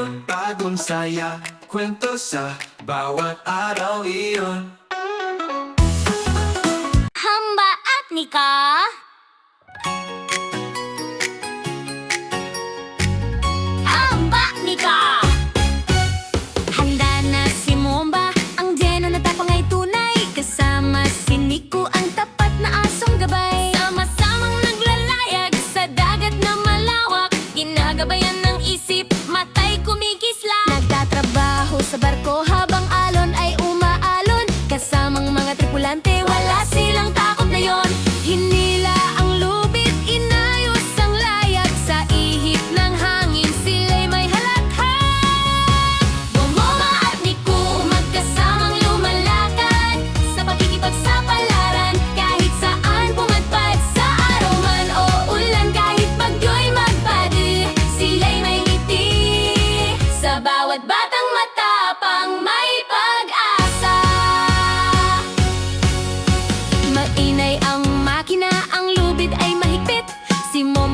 iyon Bagong saya, kwento sa bawat araw iyon. Hamba at Nika. ยนที่นี่ ไม่ปิดสิมม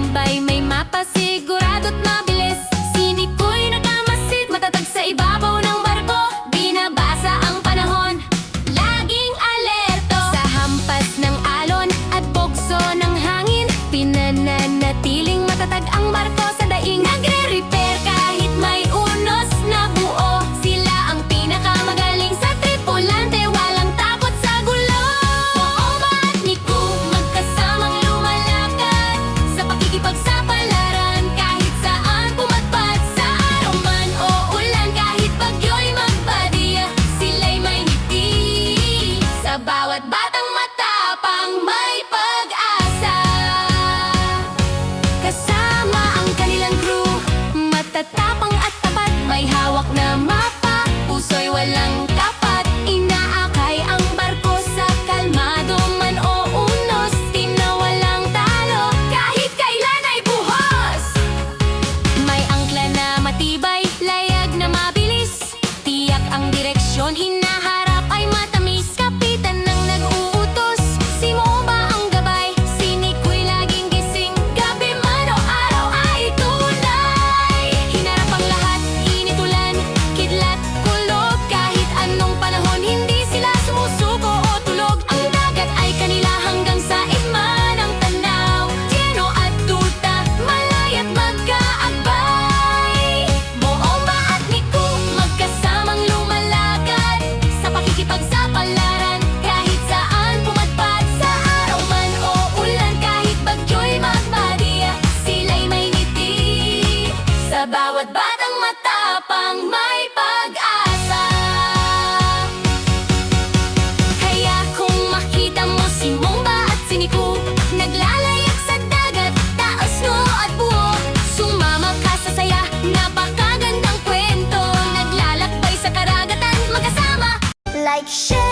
Sa bawat batang matapang may pag- kapalaran Kahit saan pumatpat araw man o ulan Kahit bagyo'y magbadya Sila'y may ngiti Sa bawat bata. like shit.